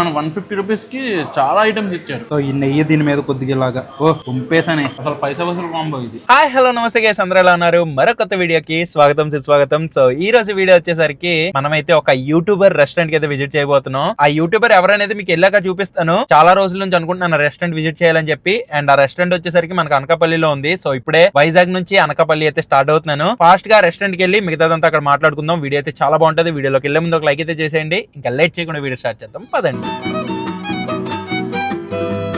మనం one fifty రూపీస్కి చాలా ఐటమ్స్ ఇచ్చారు. సో ఈ నెయ్యి దీని మీద కొద్దిగా ఇలాగా. ఓ పంపేసానే అసలు పైసా వసూలు కాంబో ఇది. హాయ్ హలో నమస్తే గైస్ అందరూ ఎలా ఉన్నారు? మరో కొత్త వీడియోకి స్వాగతం సుస్వాగతం. సో ఈ రోజు వీడియో వచ్చేసరికి మనమైతే ఒక యూట్యూబర్ రెస్టారెంట్కి అయితే విజిట్ చేయబోతున్నాం. ఆ యూట్యూబర్ ఎవరనేది మీకు వెళ్ళాక చూపిస్తాను. చాలా రోజుల నుంచి అనుకుంటున్నాను రెస్టారెంట్ విజిట్ చేయాలని చెప్పి. అండ్ ఆ రెస్టారెంట్ వచ్చేసరికి మనకు అనకాపల్లిలో ఉంది. సో ఇప్పుడే వైజాగ్ నుంచి అనకాపల్లి అయితే స్టార్ట్ అవుతున్నాను. ఫాస్ట్గా రెస్టారెంట్కి వెళ్ళి మిగతాదంతా అక్కడ మాట్లాడుకుందాం. వీడియో అయితే చాలా బాగుంటది. వీడియోలోకి వెళ్ళే ముందు ఒక లైక్ అయితే చేసేయండి. ఇంకా లేట్ చేయకుండా వీడియో స్టార్ట్ చేద్దాం. పదండి. Ayan.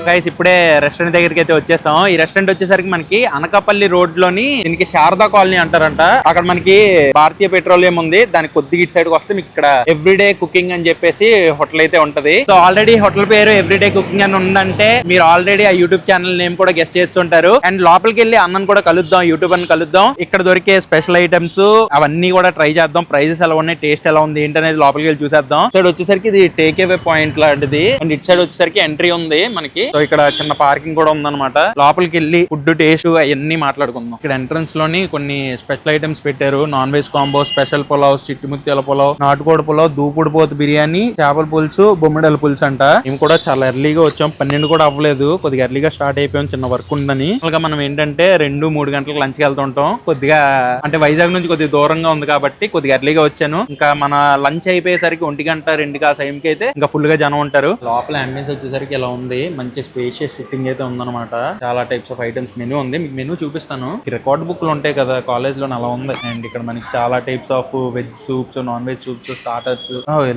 గైస్ ఇప్పుడే రెస్టారెంట్ దగ్గరికి అయితే వచ్చేసాం. ఈ రెస్టారెంట్ వచ్చేసరికి మనకి అనకాపల్లి రోడ్లోని దీనికి శారదా కాలనీ అంటారంట. అక్కడ మనకి భారతీయ పెట్రోలియం ఉంది. దానికి కొద్దిగా ఇటు సైడ్ వస్తే మీకు ఇక్కడ ఎవ్రీడే కుకింగ్ అని చెప్పేసి హోటల్ అయితే ఉంటది. సో ఆల్రెడీ హోటల్ పేరు ఎవ్రీడే కుకింగ్ అని ఉందంటే మీరు ఆల్రెడీ ఆ యూట్యూబ్ ఛానల్ నేమ్ కూడా గెస్ట్ చేస్తుంటారు. అండ్ లోపలికి వెళ్ళి అన్నం కూడా కలుద్దాం యూట్యూబ్ అని కలుద్దాం. ఇక్కడ దొరికే స్పెషల్ ఐటమ్స్ అవన్నీ కూడా ట్రై చేద్దాం. ప్రైజెస్ ఎలా ఉన్నాయి టేస్ట్ ఎలా ఉంది ఏంటనేది లోపలికి వెళ్ళి చూసేద్దాం. సైడ్ వచ్చేసరికి ఇది టేక్ అవే పాయింట్ లాంటిది. అండ్ ఇటు సైడ్ వచ్చేసరికి ఎంట్రీ ఉంది మనకి. సో ఇక్కడ చిన్న పార్కింగ్ కూడా ఉందన్నమాట. లోపలికి వెళ్ళి ఫుడ్ టేస్ట్ అవన్నీ మాట్లాడుకుందాం. ఇక్కడ ఎంట్రన్స్లోని కొన్ని స్పెషల్ ఐటమ్స్ పెట్టారు. Non veg combo special pulao చిట్టుముత్యాల pulao నాటుకోడి పులావ్ దూపుడు పోతు బిర్యానీ చేపల పులుసు బొమ్మిడల పులుసు అంట. మేము కూడా చాలా ఎర్లీగా వచ్చాం. పన్నెండు కూడా అవ్వలేదు. కొద్దిగా ఎర్లీగా స్టార్ట్ అయిపోయాం. చిన్న వర్క్ ఉందని. అలాగే మనం ఏంటంటే రెండు మూడు గంటలకు లంచ్కి వెళ్తుంటాం. కొద్దిగా అంటే వైజాగ్ నుంచి కొద్దిగా దూరంగా ఉంది కాబట్టి కొద్దిగా ఎర్లీగా వచ్చాను. ఇంకా మన లంచ్ అయిపోయేసరికి ఒంటి గంట రెండు కా టైంకి అయితే ఇంకా ఫుల్గా జనం ఉంటారు. లోపల అంబియన్స్ వచ్చేసరికి ఇలా ఉంది? మంచి స్పేషియస్ సిట్టింగ్ అయితే ఉందన్నమాట. చాలా టైప్స్ ఆఫ్ ఐటమ్స్ మెనూ ఉంది. మీకు మెనూ చూపిస్తాను. ఈ రికార్డ్ బుక్లు ఉంటాయి కదా కాలేజ్లో అలా ఉంది. అండ్ ఇక్కడ మనకి చాలా types of veg soups non veg soups starters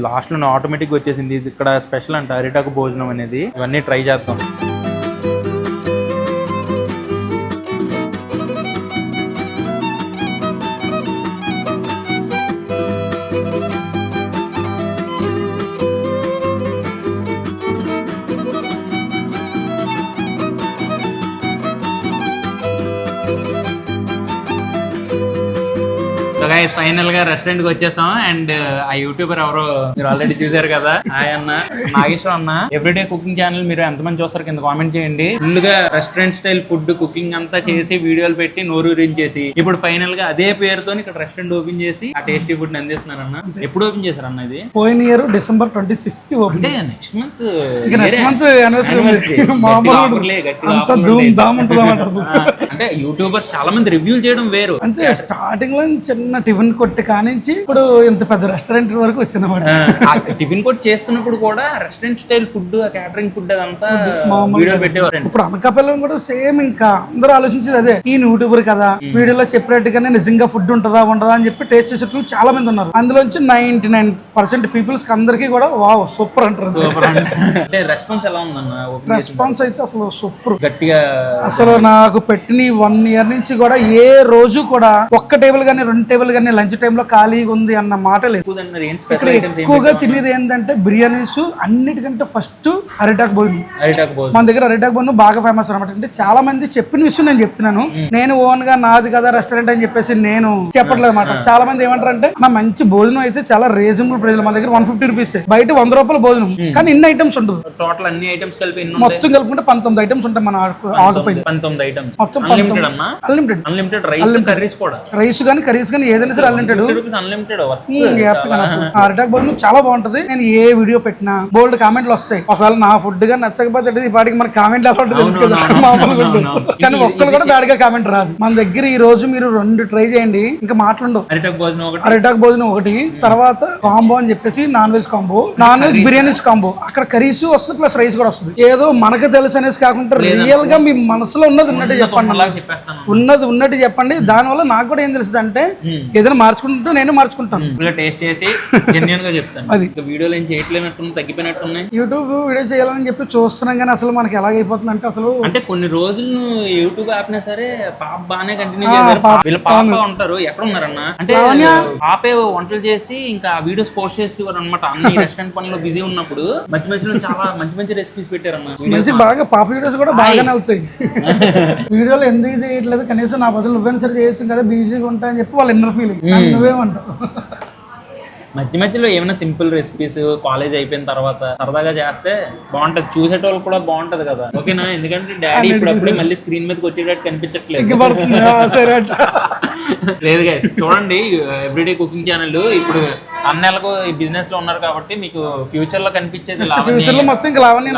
లాస్ట్లో ఆటోమేటిక్ వచ్చేసింది. ఇక్కడ స్పెషల్ అంట. అరిటాకు భోజనం అనేది. ఇవన్నీ ట్రై చేద్దాం. ఫైనల్గా రెస్టారెంట్కి వచ్చేసాం. అండ్ ఆ యూట్యూబర్ ఎవరో మీరు ఆల్రెడీ చూసారు కదా అన్న నాగేశ్వర అన్న. ఎవ్రీడే కుకింగ్ ఛానల్ మీరు ఎంతమంది చూస్తారు కింద కామెంట్ చేయండి. ఫుల్గా రెస్టారెంట్ స్టైల్ ఫుడ్ కుకింగ్ అంతా చేసి వీడియోలు పెట్టి నోరూరించేసి ఇప్పుడు ఫైనల్గా అదే పేరుతో ఇక్కడ రెస్టారెంట్ ఓపెన్ చేసి ఆ టేస్టీ ఫుడ్ అందిస్తున్నారు అన్న. ఎప్పుడు ఓపెన్ చేశారు అన్న ఇది? పోయిన ఇయర్ డిసెంబర్ ట్వంటీ సిక్స్కి ఓపెన్ అంటే నెక్స్ట్ మంత్ అంటే యూట్యూబర్స్ చాలా మంది రివ్యూలు చేయడం వేరు. అంతే స్టార్టింగ్లో చిన్న టిఫిన్ కొట్టి కానించి ఇప్పుడు ఇంత పెద్ద రెస్టారెంట్ వరకు వచ్చిందన్నమాట ఆ టిఫిన్ కూడా చేస్తున్నప్పుడు కూడా restaurant style food catering food అదంతా మామూలుగా వీడియో పెట్టేవారు ఇప్పుడు అనకాపల్లి కూడా సేమ్ ఇంకా అందరూ ఆలోచించేది అదే. ఈ యూట్యూబర్ కదా వీడియోలో చెప్పినట్టుగానే నిజంగా ఫుడ్ ఉంటుందా ఉండదా అని చెప్పి టేస్ట్ చేసేట్లు చాలా మంది ఉన్నారు. అందులోంచి నైన్టీ నైన్ పర్సెంట్ పీపుల్స్ అందరికీ కూడా వావ్ సూపర్ అంటారు. అంటే రెస్పాన్స్ ఎలా ఉందన్న రెస్పాన్స్ అయితే అసలు సూపర్. గట్టిగా అసలు నాకు పెట్టిన వన్ ఇయర్ నుంచి కూడా ఏ రోజు కూడా ఒక్క టేబుల్ గానీ రెండు టేబుల్ గానీ లంచ్ టైంలో ఖాళీగా ఉంది అన్న మాట లేదు. ఇక్కడ ఎక్కువగా తినేది ఏంటంటే బిర్యానీస్ అన్నిటికంటే ఫస్ట్ అరిటాక్ భోజనం మన దగ్గర అరిటాక్ భోజనం బాగా ఫేమస్ అనమాట అంటే చాలా మంది చెప్పిన విషయం నేను చెప్తున్నాను. నేను ఓన్గా నాది కదా రెస్టారెంట్ అని చెప్పేసి నేను చెప్పట్లేదు అనమాట చాలా మంది ఏమంటారు అంటే నా మంచి భోజనం అయితే చాలా రీజనబుల్ ప్రైస్. మన దగ్గర వన్ ఫిఫ్టీ రూపీస్ బయట వంద రూపాయల భోజనం. కానీ ఇన్ని ఐటమ్స్ ఉండదు. టోటల్ అన్ని ఐటమ్స్ కలిపి మొత్తం కలుపుకుంటే పంతొమ్మిది ఐటమ్స్ ఉంటాయి మన పంతొమ్మిది ఐటమ్స్ మొత్తం అన్లిమిటెడ్ అన్లిమిటెడ్ రైస్ కర్రీస్ కూడా? రైస్ కానీ కర్రీస్ కానీ ఏదైనా సరే అన్లిమిటెడ్ అరిటాక్ భోజనం చాలా బాగుంటది. నేను ఏ వీడియో పెట్టినా బోల్డ్ కామెంట్లు వస్తాయి. ఒకవేళ నా ఫుడ్గా నచ్చకపోతే ఈ పాటికి మన కామెంట్ ఎలా ఉంటుంది తెలుసు కదా. మామూలుగా ఉంటుంది కానీ ఒక్కరు కూడా బ్యాడ్గా కామెంట్ రాదు. మన దగ్గర ఈ రోజు మీరు రెండు ట్రై చేయండి. ఇంకా మాట్లాడు అరిటాకు భోజనం ఒకటి. అరిటాక్ భోజనం ఒకటి. తర్వాత కాంబో అని చెప్పేసి non veg combo non veg biryanis combo అక్కడ కర్రీస్ వస్తుంది ప్లస్ రైస్ కూడా వస్తుంది. ఏదో మనకు తెలుసు అనేసి కాకుండా రియల్గా మీ మనసులో ఉన్నది ఉన్నట్టు చెప్పండి. ఉన్నది ఉన్నట్టు చెప్పండి. దానివల్ల నాకు కూడా ఏం తెలుస్తుంది అంటే ఏదైనా మార్చుకుంటూ నేను మార్చుకుంటాను. ఫుల్ టేస్ట్ చేసి జెన్యున్గా చెప్తాను. అది. వీడియోలు ఏం చేయట్లేనట్టు తగ్గిపోయినట్టున్నాయి? యూట్యూబ్ వీడియో చేయాలని చెప్పి చూస్తున్నాం కానీ అసలు మనకి ఎలాగైపోతుంది అంటే అసలు అంటే కొన్ని రోజులు యూట్యూబ్ ఆపినా సరే పాప బాగానే కంటిన్యూ చేశారు. వీళ్ళ పాప ఉంటారు. ఎక్కడ ఉన్నారన్న అంటే పాపే వంటలు చేసి ఇంకా వీడియోస్ పోస్ట్ చేసేవారు అనమాట అన్ని రెస్టారెంట్ పనిలో బిజీ ఉన్నప్పుడు మధ్య మధ్యలో చాలా మంచి మంచి రెసిపీస్ పెట్టారన్న. మంచి బాగా పాప వీడియోస్ కూడా బాగానే అవుతాయి. వీడియోలు ఎందుకు చేయట్లేదు? కనీసం నా బదులు నువ్వైనా సరే చేయొచ్చు కదా బిజీగా ఉంటా అని చెప్పి వాళ్ళ ఇన్నర్ ఫీలింగ్ నువ్వేమంటావు? మధ్య మధ్యలో ఏమైనా సింపుల్ రెసిపీస్ కాలేజ్ అయిపోయిన తర్వాత సరదాగా చేస్తే బాగుంటది. చూసేటోళ్ళు కూడా బాగుంటది కదా. ఓకేనా? ఎందుకంటే డాడీ ఇప్పుడప్పుడే మళ్ళీ స్క్రీన్ మీదకి వచ్చేటట్టు కనిపించట్లేదు. లేదు గైస్ చూడండి ఎవ్రీడే కుకింగ్ ఛానల్ ఇప్పుడు అన్నెలకు ఈ బిజినెస్లో ఉన్నారు కాబట్టి మీకు ఫ్యూచర్లో కనిపించేది ఫ్యూచర్లో మొత్తం ఇంకా లావణ్య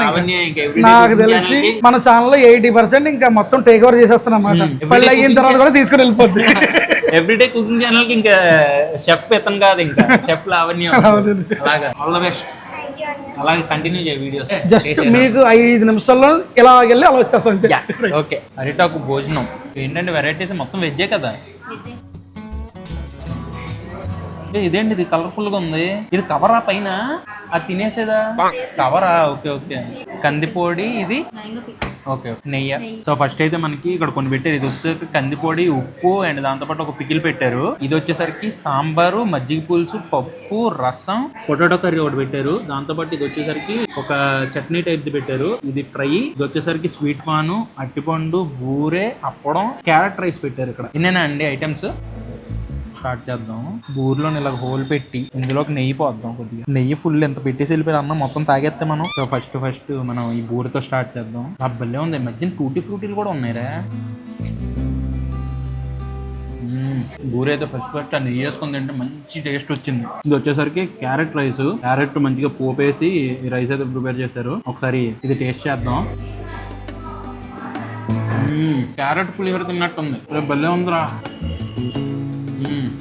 నాకు తెలిసి మన ఛానల్లో ఎయిటీ పర్సెంట్ ఇంకా మొత్తం టేక్ ఓవర్ చేసేస్తాను అనమాట పళ్ళు అయిన తర్వాత కూడా తీసుకుని వెళ్ళిపోద్ది. ఎవ్రీడే కుకింగ్ ఛానల్కి ఇంకా షెఫ్ ఇతను కాదు ఇంకా. షెఫ్ లావణ్య అలాగా. ఆల్ ద బెస్ట్ అలాగే కంటిన్యూ చేయ వీడియోస్ జస్ట్ మీకు ఐదు నిమిషాల్లో ఇలా వెళ్ళి అలా వచ్చేస్తాను ఓకే అరిటాకు భోజనం ఏంటంటే వెరైటీస్ మొత్తం వెజ్జే కదా? ఇదేంటి ఇది కలర్ఫుల్గా ఉంది. ఇది కవరా పైన? అది తినేసేదా? కవరా ఓకే ఓకే కందిపొడి ఇది? ఓకే నెయ్యి. సో ఫస్ట్ అయితే మనకి ఇక్కడ కొన్ని పెట్టారు. ఇది వచ్చేసరికి కందిపొడి ఉప్పు అండ్ దాంతోపాటు ఒక పికిల్ పెట్టారు. ఇది వచ్చేసరికి సాంబారు మజ్జిగ పులుసు పప్పు రసం. పొటాటో కర్రీ ఒకటి పెట్టారు. దాంతోపాటు ఇది వచ్చేసరికి ఒక చట్నీ టైప్ పెట్టారు. ఇది ఫ్రై. ఇది వచ్చేసరికి స్వీట్ పాను అట్టిపండు బూరె అప్పడం క్యారెట్ రైస్ పెట్టారు ఇక్కడ. ఇన్నేనా అండి ఐటమ్స్? స్టార్ట్ చేద్దాం. బూరిలో ఇలా హోల్ పెట్టి ఇందులోకి నెయ్యి పోద్దాం కొద్దిగా. నెయ్యి ఫుల్ ఎంత పెట్టేసి వెళ్ళిపోయి అన్నం మొత్తం తాగేస్తే మనం. సో ఫస్ట్ ఫస్ట్ మనం ఈ బూరితో స్టార్ట్ చేద్దాం. అబ్బల్లే ఉంది. ఈ మధ్యన టూటీ ఫ్రూటీలు కూడా ఉన్నాయిరా. మ్మ్. బూర అయితే ఫస్ట్ ఫస్ట్ ఆ నెయ్యి వేసుకొని తింటే మంచి టేస్ట్ వచ్చింది. ఇది వచ్చేసరికి క్యారెట్ రైస్. క్యారెట్ మంచిగా పోపేసి ఈ రైస్ అయితే ప్రిపేర్ చేశారు. ఒకసారి ఇది టేస్ట్ చేద్దాం. క్యారెట్ పులిహోర తిన్నట్టుంది. రేపు భలే ఉందిరా.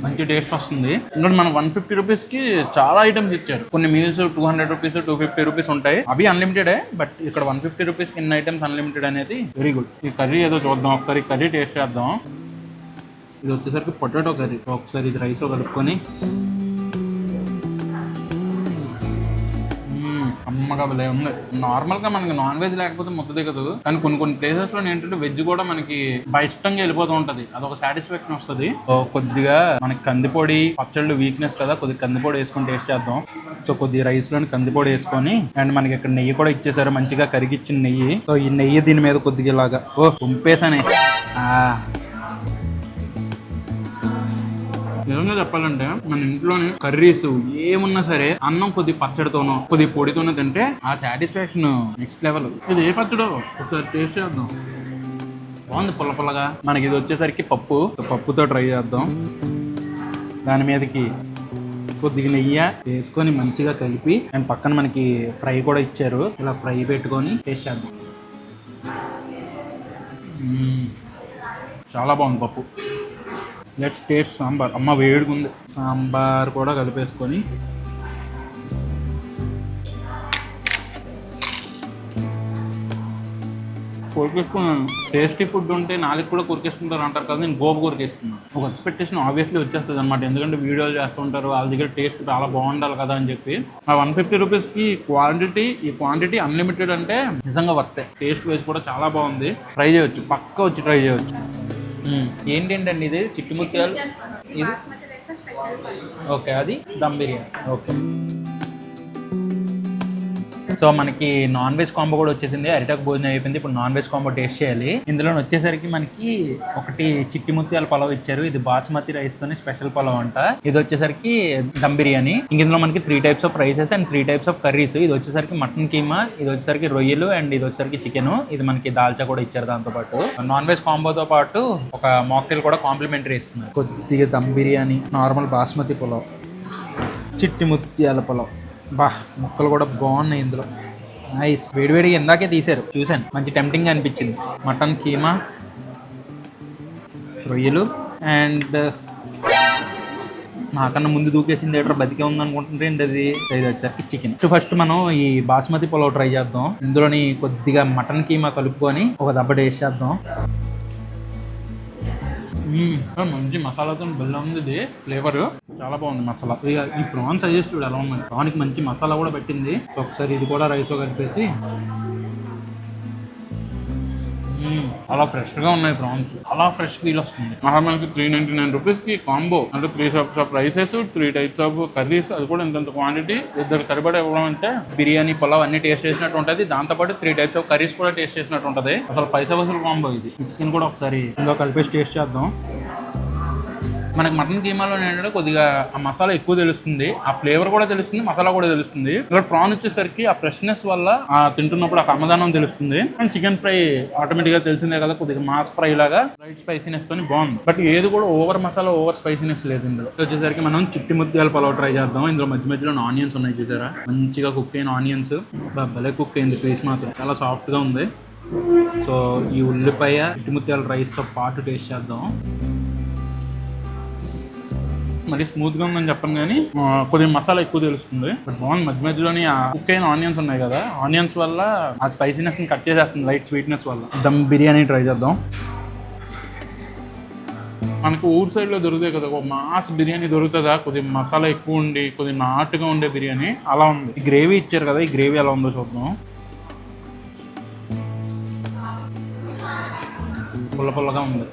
మంచి టేస్ట్ వస్తుంది. ఇంకా మనం వన్ ఫిఫ్టీ రూపీస్కి చాలా ఐటమ్స్ ఇచ్చారు. కొన్ని meals two hundred rupees two fifty rupees ఉంటాయి. అవి అన్లిమిటెడ్ బట్ ఇక్కడ వన్ ఫిఫ్టీ రూపీస్కి ఇన్ని ఐటమ్స్ అన్లిమిటెడ్ అనేది వెరీ గుడ్ ఈ కర్రీ ఏదో చూద్దాం. ఒకసారి కర్రీ టేస్ట్ చేద్దాం. ఇది వచ్చేసరికి పొటాటో కర్రీ. ఒకసారి ఇది రైస్ కలుపుకొని అమ్మగా భలే ఉంది. నార్మల్గా మనకి నాన్ వెజ్ లేకపోతే ముద్ద దిగదు. కానీ కొన్ని కొన్ని ప్లేసెస్లో ఏంటంటే వెజ్ కూడా మనకి బాగా ఇష్టంగా వెళ్ళిపోతూ ఉంటది. అదొక సాటిస్ఫాక్షన్ వస్తుంది. కొద్దిగా మనకి కందిపొడి పచ్చళ్ళు వీక్నెస్ కదా కొద్దిగా కందిపొడి వేసుకొని టేస్ట్ చేద్దాం. సో కొద్దిగా రైస్లోని కందిపొడి వేసుకొని అండ్ మనకి ఇక్కడ నెయ్యి కూడా ఇచ్చేసారు మంచిగా కరిగిచ్చిన నెయ్యి. సో ఈ నెయ్యి దీని మీద కొద్దిగా ఇలాగా. ఓ పంపేసానే నిజంగా చెప్పాలంటే మన ఇంట్లోని కర్రీస్ ఏమున్నా సరే అన్నం కొద్ది పచ్చడితోనో కొద్ది పొడితోనో తింటే ఆ సాటిస్ఫాక్షన్ నెక్స్ట్ లెవెల్. ఇది ఏ పచ్చడో? ఒకసారి టేస్ట్ చేద్దాం. బాగుంది పుల్ల పుల్లగా. మనకి ఇది వచ్చేసరికి పప్పు. పప్పుతో ట్రై చేద్దాం. దాని మీదకి కొద్దిగా నెయ్యి వేసుకొని మంచిగా కలిపి అండ్ పక్కన మనకి ఫ్రై కూడా ఇచ్చారు. ఇలా ఫ్రై పెట్టుకొని టేస్ట్ చేద్దాం. చాలా బాగుంది పప్పు. లెట్స్ టేస్ట్ సాంబార్ అమ్మ వేడిగా ఉంది సాంబార్ కూడా కలిపేసుకొని. కొరికేసుకున్నాను. టేస్టీ ఫుడ్ ఉంటే నాలుగు కూడా కొరికేసుకుంటారు అంటారు కదా నేను గోపు కొరికేసుకున్నాను. ఒక ఎక్స్పెక్టేషన్ ఆబ్వియస్లీ వచ్చేస్తుంది అనమాట ఎందుకంటే వీడియోలు చేస్తుంటారు వాళ్ళ దగ్గర టేస్ట్ చాలా బాగుండాలి కదా అని చెప్పి. ఆ వన్ ఫిఫ్టీ రూపీస్కి క్వాంటిటీ ఈ క్వాంటిటీ అన్లిమిటెడ్ అంటే నిజంగా వర్తే టేస్ట్ వైజ్ కూడా చాలా బాగుంది. ట్రై చేయొచ్చు. పక్క వచ్చి ట్రై చేయొచ్చు. ఏంటండి ఇది? చిట్టి ముత్యాలు? ఓకే అది దమ్ బిర్యానీ. ఓకే. సో మనకి నాన్ వెజ్ కాంబో కూడా వచ్చేసింది. అరిటాకు భోజనం అయిపోయింది. ఇప్పుడు నాన్ వెజ్ కాంబో టేస్ట్ చేయాలి. ఇందులో వచ్చేసరికి మనకి ఒకటి చిట్టి ముత్యాల పలావ్ ఇచ్చారు. ఇది బాస్మతి రైస్ తోని స్పెషల్ పలావ్ అంట. ఇది వచ్చేసరికి దమ్ బిర్యానీ. ఇందులో మనకి three types of rices and three types of curries ఇది వచ్చేసరికి మటన్ కీమా ఇది వచ్చేసరికి రొయ్యలు అండ్ ఇది వచ్చేసరికి చికెన్ ఇది మనకి దాల్చా కూడా ఇచ్చారు దాంతో పాటు. నాన్ వెజ్ కాంబోతో పాటు ఒక మాక్టైల్ కూడా కాంప్లిమెంటరీ ఇస్తున్నారు. కొద్దిగా దమ్ బిర్యానీ నార్మల్ బాస్మతి పులావ్ చిట్టి ముత్యాల పొలం బా ముక్కలు కూడా బాగున్నాయి ఇందులో. నైస్ వేడివేడిగా ఇందాకే తీశారు. చూశాను. మంచి టెంప్టింగ్ అనిపించింది. మటన్ కీమా రొయ్యలు అండ్ నాకన్నా ముందు దూకేసింది ఏటర్ బతికే ఉంది అనుకుంటుంటే ఏంటి అది? ఇది వచ్చేసరికి చికెన్ ఫస్ట్ మనం ఈ బాస్మతి పులావ్ ట్రై చేద్దాం. ఇందులోని కొద్దిగా మటన్ కీమా కలుపుకొని ఒక దెబ్బ టేస్ట్ చేద్దాం. మంచి మసాలాతో బెల్లం ఉంది. ఇది ఫ్లేవర్ చాలా బాగుంది మసాలా. ఇక ఈ ప్రాన్స్ సజెస్ట్ చూడు ఎలా ఉన్నాయి ప్రాన్కి మంచి మసాలా కూడా పెట్టింది. ఒకసారి ఇది కూడా రైస్ కలిపేసి అలా ఫ్రెష్గా ఉన్నాయి ప్రాన్స్. అలా ఫ్రెష్ ఫీల్ వస్తుంది. మహా మనకి త్రీ నైన్టీ నైన్ రూపీస్కి కాంబో అంటే three types of rices three types of curries అది కూడా ఇంత క్వాంటిటీ ఇద్దరు సరిపడా ఇవ్వడం అంటే బిర్యానీ పులావ్ అన్ని టేస్ట్ చేసినట్టు ఉంటుంది. దాంతోపాటు త్రీ టైప్స్ ఆఫ్ కర్రీస్ కూడా టేస్ట్ చేసినట్టు ఉంటుంది. అసలు పైసా వసూలు కాంబో ఇది. చికెన్ కూడా ఒకసారి ఇందులో కలిపేసి టేస్ట్ చేద్దాం. మనకి మటన్ కీమాలో ఏంటంటే కొద్దిగా ఆ మసాలా ఎక్కువ తెలుస్తుంది ఆ ఫ్లేవర్ కూడా తెలుస్తుంది మసాలా కూడా తెలుస్తుంది. ఇక్కడ ప్రాన్ వచ్చేసరికి ఆ ఫ్రెష్నెస్ వల్ల ఆ తింటున్నప్పుడు ఆ కమ్మదానం తెలుస్తుంది. అండ్ చికెన్ ఫ్రై ఆటోమేటిక్గా తెలిసిందే కదా కొద్దిగా మాస్ ఫ్రై లాగా లైట్ స్పైసీనెస్ తోని బాగుంది. బట్ ఏది కూడా ఓవర్ మసాలా ఓవర్ స్పైసీనెస్ లేదు ఇందులో. వచ్చేసరికి మనం చిట్టి ముత్యాల పలావ్ ట్రై చేద్దాం. ఇందులో మధ్య మధ్యలో ఆనియన్స్ ఉన్నాయి చూసారా? మంచిగా కుక్ అయిన ఆనియన్స్ భలే కుక్ అయింది పీస్ మాత్రం. చాలా సాఫ్ట్గా ఉంది. సో ఈ ఉల్లిపాయ చిట్టి ముత్యాల రైస్తో పాటు టేస్ట్ చేద్దాం. మరి స్మూత్గా ఉందని చెప్పను కానీ కొద్దిగా మసాలా ఎక్కువ తెలుస్తుంది. బట్ బాగుంది. మధ్య మధ్యలోని ఆ కుక్ అయిన ఆనియన్స్ ఉన్నాయి కదా ఆనియన్స్ వల్ల ఆ స్పైసీనెస్ని కట్ చేసేస్తుంది లైట్ స్వీట్నెస్ వల్ల. దమ్ బిర్యానీ ట్రై చేద్దాం. మనకు ఊరు సైడ్లో దొరుకుతాయి కదా ఒక మాస్ బిర్యానీ దొరుకుతుందా? కొద్దిగా మసాలా ఎక్కువ ఉండి కొద్దిగా నాటుగా ఉండే బిర్యానీ అలా ఉంది. ఈ గ్రేవీ ఇచ్చారు కదా ఈ గ్రేవీ ఎలా ఉందో చూద్దాం. పుల్ల పుల్లగా ఉంది.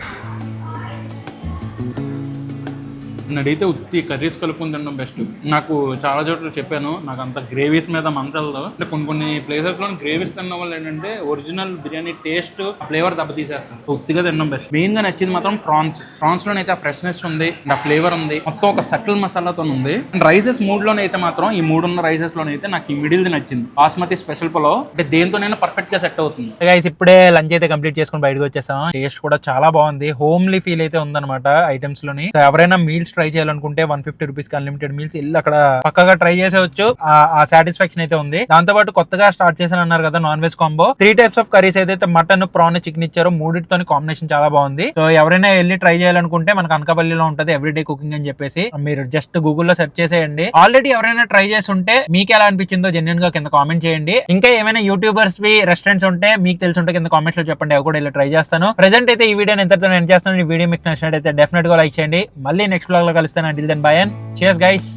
నన్ను ఉత్తి కర్రీస్ కలుపుకుని తినడం బెస్ట్ నాకు చాలా చోట్ల చెప్పాను నాకు అంత గ్రేవీస్ మీద మనసలదు అంటే కొన్ని కొన్ని ప్లేసెస్లో గ్రేవీస్ తినడం వల్ల ఏంటంటే ఒరిజినల్ బిర్యానీ టేస్ట్ ఫ్లేవర్ దెబ్బతీసేస్తాను ఉత్తిగా తినడం బెస్ట్ మెయిన్గా నచ్చింది మాత్రం ప్రాన్స్ ప్రాన్స్ లోనైతే ఆ ఫ్రెష్నెస్ ఉంది ఆ ఫ్లేవర్ ఉంది. మొత్తం ఒక సటిల్ మసాలాతో ఉంది. రైసెస్ మూడ్ లోనైతే మాత్రం ఈ మూడున్న రైసెస్ లోనైతే నాకు ఈ మిడిల్ నచ్చింది. బాస్మతి స్పెషల్ పులావ్. అంటే దేంతోనైనా పర్ఫెక్ట్గా సెట్ అవుతుంది. గైస్ ఇప్పుడే లంచ్ అయితే కంప్లీట్ చేసుకుని బయటకు వచ్చేసాం. టేస్ట్ కూడా చాలా బాగుంది. హోమ్లీ ఫీల్ అయితే ఉందన్నమాట ఐటమ్స్లోని. ఎవరైనా మీల్స్ ట్రై చేయాలనుకుంటే వన్ ఫిఫ్టీ రూపీస్కి అన్లిమిటెడ్ మీల్స్ ఇల్లు అక్కడ పక్కగా ట్రై చేసేవచ్చు. ఆ- ఆ సాటిస్ఫాక్షన్ అయితే ఉంది. దాంతో పాటు కొత్తగా స్టార్ట్ చేశాను అన్నారు కదా non veg combo three types of curries ఏదైతే మటన్ ప్రాన్ చికెన్ ఇచ్చారో మూడింటితో కాంబినేషన్ చాలా బాగుంది. సో ఎవరైనా వెళ్ళి ట్రై చేయాలనుకుంటే మనకు అనకాపల్లిలో ఉంటది ఎవ్రీడే కుకింగ్ అని చెప్పేసి. మీరు జస్ట్ గూగుల్లో సెర్చ్ చేసేయండి. ఆల్రెడీ ఎవరైనా ట్రై చేసి ఉంటే మీకు ఎలా అనిపించిందో జెన్యున్గా కింద కామెంట్ చేయండి. ఇంకా ఏమైనా యూట్యూబర్స్ వి రెస్టారెంట్స్ ఉంటే మీకు తెలిసి ఉంటే కింద కామెంట్స్లో చెప్పండి. అవి కూడా ఇలా ట్రై చేస్తాను. ప్రెసెంట్ అయితే ఈ వీడియోని ఎంతతో నేను చేస్తాను. ఈ వీడియో మీకు నచ్చినట్టయితే డెఫినెట్గా లైక్ చేయండి. మళ్ళీ నెక్స్ట్ బ్లాగ్ లో కలుస్తాను అంటిల్ దెన్ బై అండ్ చేస్ గైస్